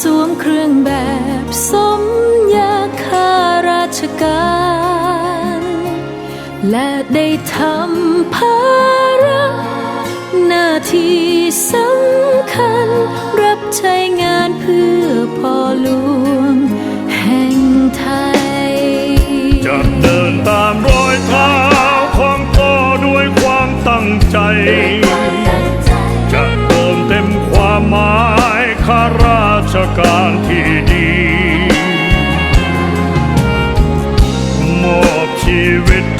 สวมเครื่องแบบสมยาคาราชการ และได้ทำภาระหน้าที่สำคัญ รับใช้งานเพื่อพ่อหลวง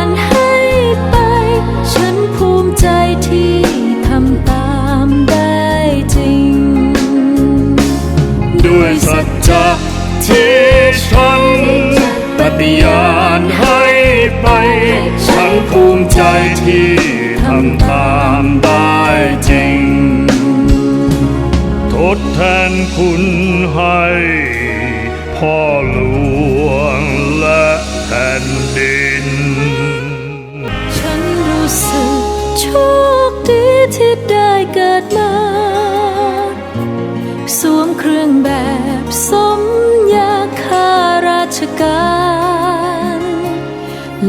ณ ฉันภูมิใจที่ทำตามได้จริง ทดแทนคุณให้พ่อ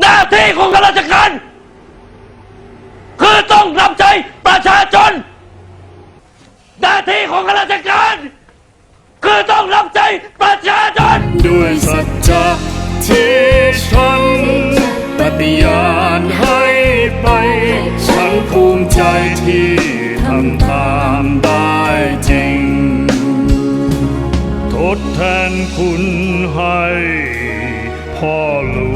หน้าที่ของข้าราชการ คือต้องรับใช้ประชาชน หน้าที่ของข้าราชการ คือต้องรับใช้ประชาชน ด้วยสัจจะที่ฉันปฏิญาณให้ไป ฉันภูมิใจที่ทำตามได้จริง ทดแทนคุณให้พ่อหลว